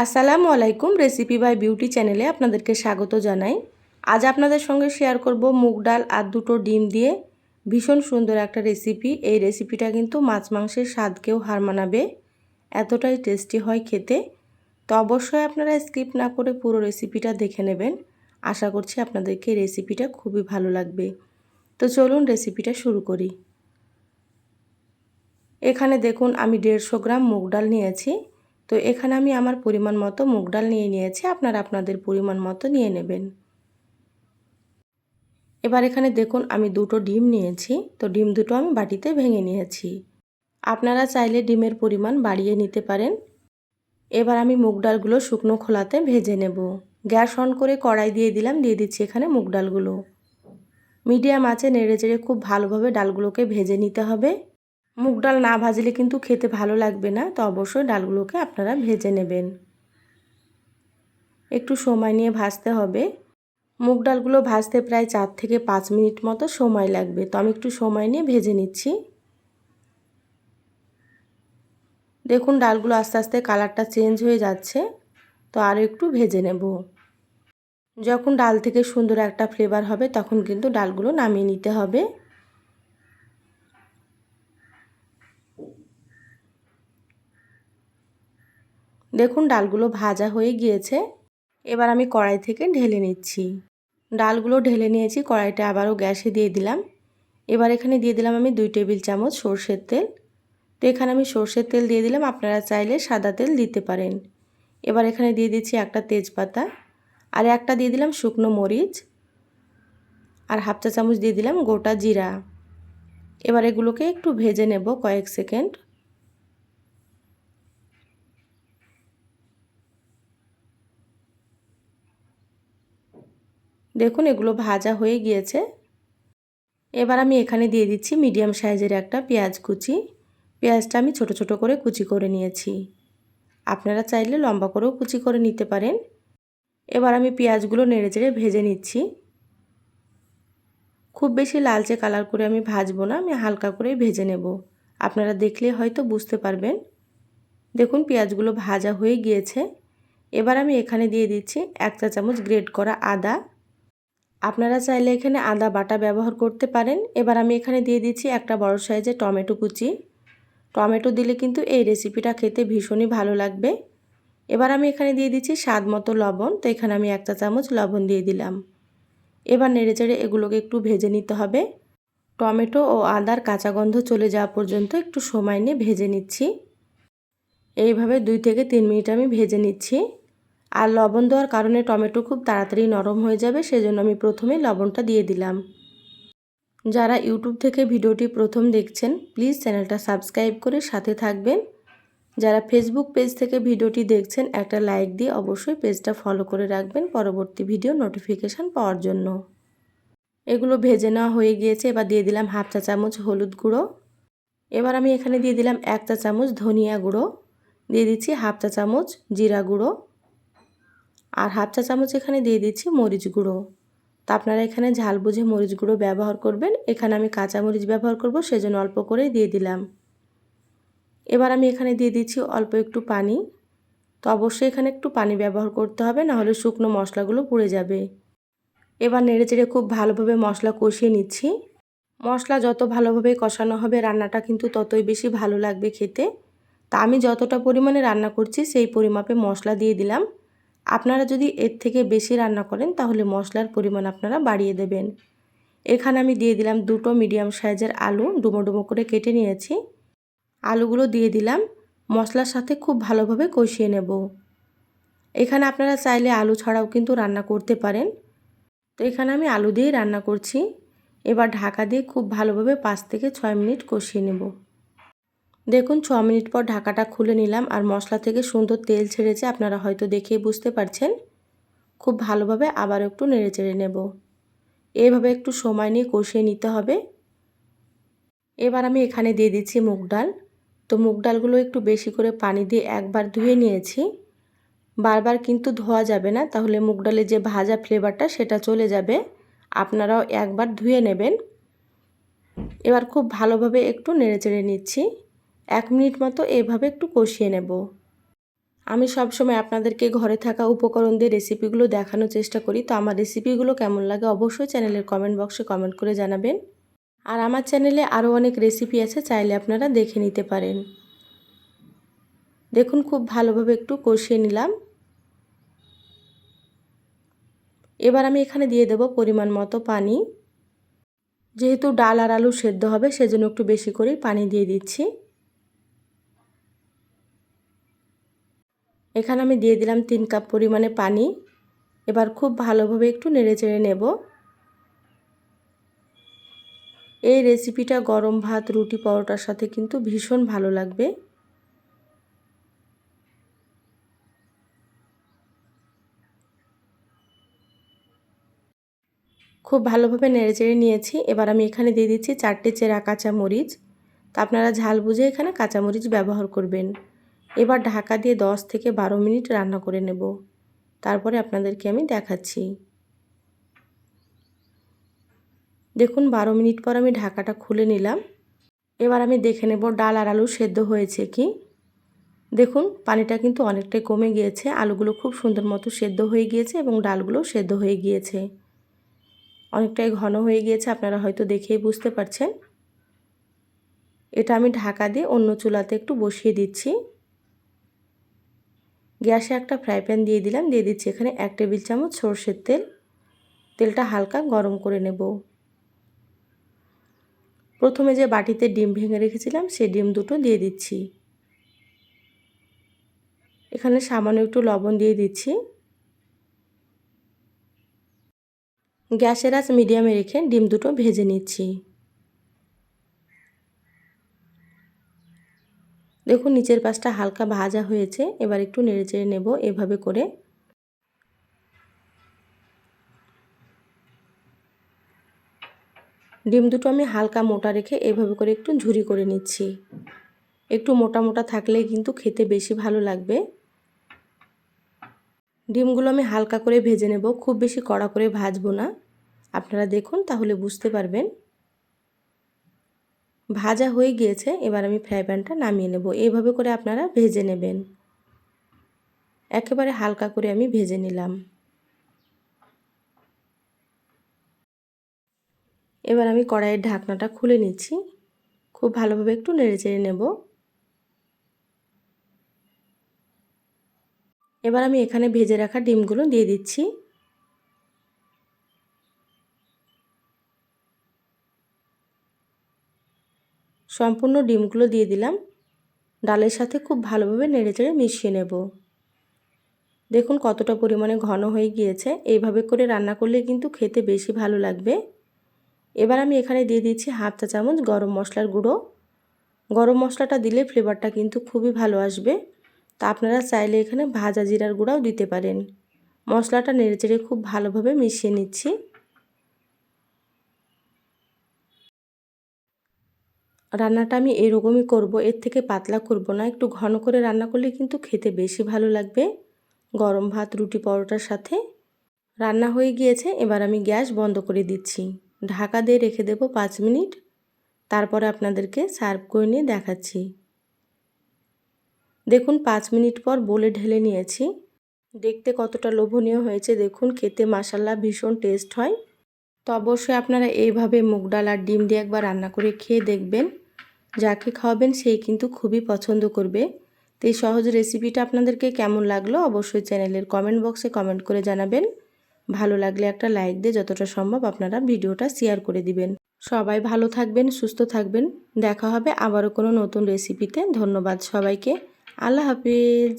আসসালামু আলাইকুম recipe by beauty চ্যানেলে আপনাদেরকে স্বাগত জানাই। আজ আপনাদের সঙ্গে শেয়ার করব মুগ ডাল আর দুটো ডিম দিয়ে। ভীষণ সুন্দর একটা রেসিপি এই রেসিপিটা কিন্তু মাছ মাংসের স্বাদকেও হার মানাবে। এতটাই টেস্টি হয় খেতে। তো অবশ্যই আপনারা স্কিপ না করে পুরো রেসিপিটা দেখে নেবেন। আশা করছি আপনাদেরকে রেসিপিটা খুবই ভালো লাগবে। তো চলুন রেসিপিটা শুরু করি। এখানে দেখুন, আমি দেড়শো গ্রাম মুগ ডাল নিয়েছি। তো এখানে আমি আমার পরিমাণ মতো মুগ ডাল নিয়ে নিয়েছি, আপনারা আপনাদের পরিমাণ মতো নিয়ে নেবেন। এবার এখানে দেখুন, আমি দুটো ডিম নিয়েছি, তো ডিম দুটো আমি বাটিতে ভেঙে নিয়েছি। আপনারা চাইলে ডিমের পরিমাণ বাড়িয়ে নিতে পারেন। এবার আমি মুগ ডালগুলো শুকনো খোলাতে ভেজে নেব। গ্যাস অন করে কড়াই দিয়ে দিলাম, দিয়ে দিচ্ছি এখানে মুগ ডালগুলো। মিডিয়াম আছে নেড়ে চেড়ে খুব ভালোভাবে ডালগুলোকে ভেজে নিতে হবে। মুগ ডাল না ভাজলে কিন্তু খেতে ভালো লাগবে না, তো অবশ্যই ডালগুলোকে আপনারা ভেজে নেবেন। একটু সময় নিয়ে ভাজতে হবে। মুগ ডালগুলো ভাজতে প্রায় চার থেকে পাঁচ মিনিট মতো সময় লাগবে, তো আমি একটু সময় নিয়ে ভেজে নিচ্ছি। দেখুন ডালগুলো আস্তে আস্তে কালারটা চেঞ্জ হয়ে যাচ্ছে, তো আরও একটু ভেজে নেব। যখন ডাল থেকে সুন্দর একটা ফ্লেভার হবে, তখন কিন্তু ডালগুলো নামিয়ে নিতে হবে। দেখুন ডালগুলো ভাজা হয়ে গিয়েছে। এবার আমি কড়াই থেকে ঢেলে নিচ্ছি। ডালগুলো ঢেলে নিয়েছি, কড়াইটা আবারও গ্যাসে দিয়ে দিলাম। এবার এখানে দিয়ে দিলাম আমি দুই টেবিল চামচ সর্ষের তেল। তো এখানে আমি সর্ষের তেল দিয়ে দিলাম, আপনারা চাইলে সাদা তেল দিতে পারেন। এবার এখানে দিয়ে দিচ্ছি একটা তেজপাতা আর একটা দিয়ে দিলাম শুকনো মরিচ আর হাফ চা চামচ দিয়ে দিলাম গোটা জিরা। এবার এগুলোকে একটু ভেজে নেব কয়েক সেকেন্ড। দেখুন, এগুলো ভাজা হয়ে গিয়েছে। এবার আমি এখানে দিয়ে দিচ্ছি মিডিয়াম সাইজের একটা পেঁয়াজ কুচি। পেঁয়াজটা আমি ছোট ছোট করে কুচি করে নিয়েছি। আপনারা চাইলে লম্বা করেও কুচি করে নিতে পারেন। এবার আমি পেঁয়াজগুলো নেড়ে চেড়ে ভেজে নিচ্ছি। খুব বেশি লালচে কালার করে আমি ভাজবো না, আমি হালকা করেই ভেজে নেব। আপনারা দেখলে হয়তো বুঝতে পারবেন। দেখুন, পেঁয়াজগুলো ভাজা হয়ে গিয়েছে। এবার আমি এখানে দিয়ে দিচ্ছি এক চা চামচ গ্রেড করা আদা। আপনারা চাইলে এখানে আদা বাটা ব্যবহার করতে পারেন। এবার আমি এখানে দিয়ে দিচ্ছি একটা বড় সাইজের টমেটো কুচি। টমেটো দিলে কিন্তু এই রেসিপিটা খেতে ভীষণই ভালো লাগবে। এবার আমি এখানে দিয়ে দিচ্ছি স্বাদ মতো লবণ। তো এখানে আমি একটা চামচ লবণ দিয়ে দিলাম। এবার নেড়ে চেড়ে এগুলোকে একটু ভেজে নিতে হবে। টমেটো ও আদার কাঁচা গন্ধ চলে যাওয়া পর্যন্ত একটু সময় নিয়ে ভেজে নিচ্ছি। এইভাবে দুই থেকে তিন মিনিট আমি ভেজে নিচ্ছি। আর লবণ দেওয়ার কারণে টমেটো খুব তাড়াতাড়ি নরম হয়ে যাবে, সেজন্য আমি প্রথমেই লবণটা দিয়ে দিলাম। যারা ইউটিউব থেকে ভিডিওটি প্রথম দেখছেন, প্লিজ চ্যানেলটা সাবস্ক্রাইব করে সাথে থাকবেন। যারা ফেসবুক পেজ থেকে ভিডিওটি দেখছেন, একটা লাইক দিয়ে অবশ্যই পেজটা ফলো করে রাখবেন পরবর্তী ভিডিও নোটিফিকেশান পাওয়ার জন্য। এগুলো ভেজে নেওয়া হয়ে গিয়েছে, এবার দিয়ে দিলাম হাফ চা চামচ হলুদ গুঁড়ো। এবার আমি এখানে দিয়ে দিলাম এক চা চামচ ধনিয়া গুঁড়ো। দিয়ে দিচ্ছি হাফ চা চামচ জিরা গুঁড়ো। আর হাফ চা চামচ এখানে দিয়ে দিচ্ছি মরিচ গুঁড়ো। তো আপনারা এখানে ঝাল বুঝে মরিচ গুঁড়ো ব্যবহার করবেন। এখানে আমি কাঁচা মরিচ ব্যবহার করব, সেজন্য অল্প করে দিয়ে দিলাম। এবার আমি এখানে দিয়ে দিচ্ছি অল্প একটু পানি। তো অবশ্যই এখানে একটু পানি ব্যবহার করতে হবে, নাহলে শুকনো মশলাগুলো পুড়ে যাবে। এবার নেড়ে চেড়ে খুব ভালোভাবে মশলা কষিয়ে নিচ্ছি। মশলা যত ভালোভাবে কষানো হবে, রান্নাটা কিন্তু ততই বেশি ভালো লাগবে খেতে। তা আমি যতটা পরিমাণে রান্না করছি, সেই পরিমাপে মশলা দিয়ে দিলাম। আপনারা যদি এর থেকে বেশি রান্না করেন, তাহলে মশলার পরিমাণ আপনারা বাড়িয়ে দেবেন। এখানে আমি দিয়ে দিলাম দুটো মিডিয়াম সাইজের আলু, ডুমো ডুমো করে কেটে নিয়েছি। আলুগুলো দিয়ে দিলাম, মশলার সাথে খুব ভালোভাবে কষিয়ে নেব। এখানে আপনারা চাইলে আলু ছাড়াও কিন্তু রান্না করতে পারেন। তো এখানে আমি আলু দিয়েই রান্না করছি। এবার ঢাকা দিয়ে খুব ভালোভাবে পাঁচ থেকে ছয় মিনিট কষিয়ে নেব। দেখুন, ছ মিনিট পর ঢাকাটা খুলে নিলাম আর মশলা থেকে সুন্দর তেল ছেড়েছে, আপনারা হয়তো দেখেই বুঝতে পারছেন। খুব ভালোভাবে আবার একটু নেড়ে চেড়ে নেব। এভাবে একটু সময় নিয়ে কষিয়ে নিতে হবে। এবার আমি এখানে দিয়ে দিচ্ছি মুগ ডাল। তো মুগ ডালগুলো একটু বেশি করে পানি দিয়ে একবার ধুয়ে নিয়েছি। বারবার কিন্তু ধোয়া যাবে না, তাহলে মুগ ডালের যে ভাজা ফ্লেভারটা সেটা চলে যাবে। আপনারাও একবার ধুয়ে নেবেন। এবার খুব ভালোভাবে একটু নেড়ে চেড়ে নিচ্ছি। এক মিনিট মতো এভাবে একটু কষিয়ে নেব। আমি সবসময় আপনাদেরকে ঘরে থাকা উপকরণ দিয়ে রেসিপিগুলো দেখানোর চেষ্টা করি, তো আমার রেসিপিগুলো কেমন লাগে অবশ্যই চ্যানেলের কমেন্ট বক্সে কমেন্ট করে জানাবেন। আর আমার চ্যানেলে আরও অনেক রেসিপি আছে, চাইলে আপনারা দেখে নিতে পারেন। দেখুন, খুব ভালোভাবে একটু কষিয়ে নিলাম। এবার আমি এখানে দিয়ে দেব পরিমাণ মতো পানি। যেহেতু ডাল আর আলু সেদ্ধ হবে, সেজন্য একটু বেশি করেই পানি দিয়ে দিচ্ছি। এখানে আমি দিয়ে দিলাম তিন কাপ পরিমাণে পানি। এবার খুব ভালোভাবে একটু নেড়ে চেড়ে নেব। এই রেসিপিটা গরম ভাত, রুটি, পরোটার সাথে কিন্তু ভীষণ ভালো লাগবে। খুব ভালোভাবে নেড়ে চেড়ে নিয়েছি। এবার আমি এখানে দিয়ে দিচ্ছি চারটে চেরা কাঁচা মরিচ তা আপনারা ঝাল বুঝে এখানে কাঁচামরিচ ব্যবহার করবেন। এবার ঢাকা দিয়ে 10 থেকে বারো মিনিট রান্না করে নেব। তারপরে আপনাদেরকে আমি দেখাচ্ছি। দেখুন, বারো মিনিট পর আমি ঢাকাটা খুলে নিলাম। এবার আমি দেখে নেব ডাল আর আলু সেদ্ধ হয়েছে কি। দেখুন, পানিটা কিন্তু অনেকটাই কমে গিয়েছে। আলুগুলো খুব সুন্দর মতো সেদ্ধ হয়ে গিয়েছে এবং ডালগুলো সেদ্ধ হয়ে গিয়েছে। অনেকটাই ঘন হয়ে গিয়েছে, আপনারা হয়তো দেখেই বুঝতে পারছেন। এটা আমি ঢাকা দিয়ে অন্য চুলাতে একটু বসিয়ে দিচ্ছি। গ্যাসে একটা ফ্রাই প্যান দিয়ে দিলাম, দিয়ে দিচ্ছি এখানে এক টেবিল চামচ সর্ষের তেল। তেলটা হালকা গরম করে নেব। প্রথমে যে বাটিতে ডিম ভেঙে রেখেছিলাম সেই ডিম দুটো দিয়ে দিচ্ছি। এখানে সামান্য একটু লবণ দিয়ে দিচ্ছি। গ্যাসের আঁচ মিডিয়ামে রেখে ডিম দুটো ভেজে নিচ্ছি। দেখুন, নিচের পাশটা হালকা ভাজা হয়েছে। এবার একটু নেড়ে চেড়ে নেব এভাবে করে। ডিম দুটো আমি হালকা মোটা রেখে এভাবে করে একটু ঝুরি করে নিচ্ছি। একটু মোটা মোটা থাকলে কিন্তু খেতে বেশি ভালো লাগবে। ডিমগুলো আমি হালকা করে ভেজে নেব। খুব বেশি কড়া করে ভাজবো না। আপনারা দেখুন, তাহলে বুঝতে পারবেন। ভাজা হয়ে গিয়েছে, এবার আমি ফ্রাই প্যানটা নামিয়ে নেব। এইভাবে করে আপনারা ভেজে নেবেন। একেবারে হালকা করে আমি ভেজে নিলাম। এবার আমি কড়াইয়ের ঢাকনাটা খুলে নিচ্ছি। খুব ভালোভাবে একটু নেড়ে চেড়ে নেব। এবার আমি এখানে ভেজে রাখা ডিমগুলো দিয়ে দিচ্ছি। সম্পূর্ণ ডিমগুলো দিয়ে দিলাম। ডালের সাথে খুব ভালোভাবে নেড়েচেড়ে মিশিয়ে নেব। দেখুন কতটা পরিমাণে ঘন হয়ে গিয়েছে। এইভাবে করে রান্না করলে কিন্তু খেতে বেশি ভালো লাগবে। এবার আমি এখানে দিয়ে দিচ্ছি হাফ চা চামচ গরম মশলার গুঁড়ো। গরম মশলাটা দিলে ফ্লেভারটা কিন্তু খুবই ভালো আসবে। তা আপনারা চাইলে এখানে ভাজা জিরার গুঁড়াও দিতে পারেন। মশলাটা নেড়েচেড়ে খুব ভালোভাবে মিশিয়ে নিচ্ছি। রান্নাটা আমি এরকমই করব, এর থেকে পাতলা করব না, একটু ঘন করে রান্না করলে কিন্তু খেতে বেশি ভালো লাগবে। গরম ভাত, রুটি, পরোটার সাথে। রান্না হয়ে গিয়েছে, এবার আমি গ্যাস বন্ধ করে দিচ্ছি। ঢাকা দিয়ে রেখে দেব পাঁচ মিনিট। তারপরে আপনাদেরকে সার্ভ করে নিয়ে দেখাচ্ছি। দেখুন, পাঁচ মিনিট পর বলে ঢেলে নিয়েছি। দেখতে কতটা লোভনীয় হয়েছে, দেখুন, খেতে মাসাল্লা ভীষণ টেস্ট হয়। তো অবশ্যই আপনারা এইভাবে মুগ ডাল আর ডিম দিয়ে একবার রান্না করে খেয়ে দেখবেন। যাকে খাওয়াবেন সেই কিন্তু খুবই পছন্দ করবে। তো এই সহজ রেসিপিটা আপনাদেরকে কেমন লাগল অবশ্যই চ্যানেলের কমেন্ট বক্সে কমেন্ট করে জানাবেন। ভালো লাগলে একটা লাইক দিয়ে যতটা সম্ভব আপনারা ভিডিওটা শেয়ার করে দিবেন। সবাই ভালো থাকবেন, সুস্থ থাকবেন। দেখা হবে আবারও কোনো নতুন রেসিপিতে ধন্যবাদ সবাইকে। আল্লাহ হাফিজ।